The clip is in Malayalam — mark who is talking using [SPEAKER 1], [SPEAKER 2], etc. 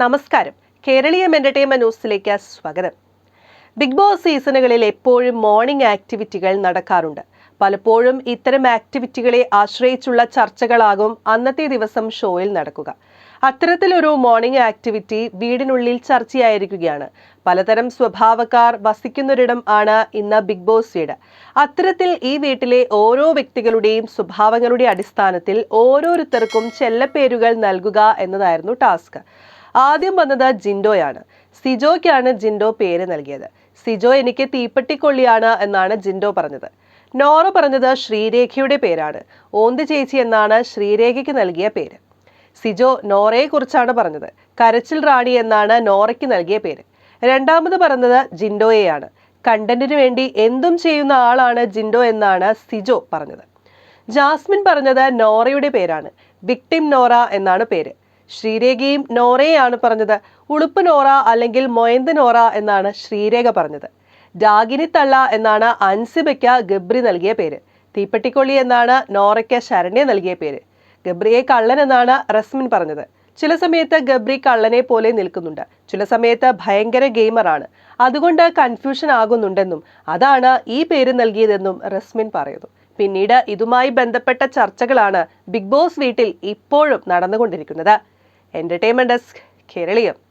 [SPEAKER 1] നമസ്കാരം. കേരളീയം എന്റർടൈൻമെന്റ് ന്യൂസിലേക്ക് സ്വാഗതം. ബിഗ് ബോസ് സീസണുകളിൽ എപ്പോഴും മോർണിംഗ് ആക്ടിവിറ്റികൾ നടക്കാറുണ്ട്. പലപ്പോഴും ഇത്തരം ആക്ടിവിറ്റികളെ ആശ്രയിച്ചുള്ള ചർച്ചകളാകും അന്നത്തെ ദിവസം ഷോയിൽ നടക്കുക. അത്തരത്തിലൊരു മോർണിംഗ് ആക്ടിവിറ്റി വീടിനുള്ളിൽ ചർച്ചയായിരിക്കുകയാണ്. പലതരം സ്വഭാവക്കാർ വസിക്കുന്നൊരിടം ആണ് ഇന്ന് ബിഗ് ബോസ് വീട്. അത്തരത്തിൽ ഈ വീട്ടിലെ ഓരോ വ്യക്തികളുടെയും സ്വഭാവങ്ങളുടെ അടിസ്ഥാനത്തിൽ ഓരോരുത്തർക്കും ചെല്ലപ്പേരുകൾ നൽകുക എന്നതായിരുന്നു ടാസ്ക്. ആദ്യം വന്നത് ജിൻഡോയാണ്. സിജോയ്ക്കാണ് ജിൻഡോ പേര് നൽകിയത്. സിജോ എനിക്ക് തീപ്പെട്ടിക്കൊള്ളിയാണ് എന്നാണ് ജിൻഡോ പറഞ്ഞത്. നോറ പറഞ്ഞത് ശ്രീരേഖയുടെ പേരാണ്. ഓന്ത് ചേച്ചി എന്നാണ് ശ്രീരേഖയ്ക്ക് നൽകിയ പേര്. സിജോ നോറയെക്കുറിച്ചാണ് പറഞ്ഞത്. കരച്ചിൽ റാണി എന്നാണ് നോറയ്ക്ക് നൽകിയ പേര്. രണ്ടാമത് പറഞ്ഞത് ജിൻഡോയെയാണ്. കണ്ടന്റിന് വേണ്ടി എന്തും ചെയ്യുന്ന ആളാണ് ജിൻഡോ എന്നാണ് സിജോ പറഞ്ഞത്. ജാസ്മിൻ പറഞ്ഞത് നോറയുടെ പേരാണ്. വിക്ടിം നോറ എന്നാണ് പേര്. ശ്രീരേഖയും നോറയാണ് പറഞ്ഞത്. ഉളുപ്പ് നോറ അല്ലെങ്കിൽ മൊയന്ത് നോറ എന്നാണ് ശ്രീരേഖ പറഞ്ഞത്. ഡാഗിനി തള്ള എന്നാണ് അൻസിബയ്ക്ക് ഗബ്രി നൽകിയ പേര്. തീപ്പെട്ടിക്കൊള്ളി എന്നാണ് നോറയ്ക്ക് ശരണ്യ നൽകിയ പേര്. ഗബ്രിയെ കള്ളൻ എന്നാണ് റസ്മിൻ പറഞ്ഞത്. ചില സമയത്ത് ഗബ്രി കള്ളനെ പോലെ നിൽക്കുന്നുണ്ട്. ചില സമയത്ത് ഭയങ്കര ഗെയിമറാണ് അതുകൊണ്ട് കൺഫ്യൂഷൻ ആകുന്നുണ്ടെന്നും അതാണ് ഈ പേര് നൽകിയതെന്നും റസ്മിൻ പറയുന്നു. പിന്നീട് ഇതുമായി ബന്ധപ്പെട്ട ചർച്ചകളാണ് ബിഗ് ബോസ് വീട്ടിൽ ഇപ്പോഴും നടന്നുകൊണ്ടിരിക്കുന്നത്. Entertainment desk Keraleeyam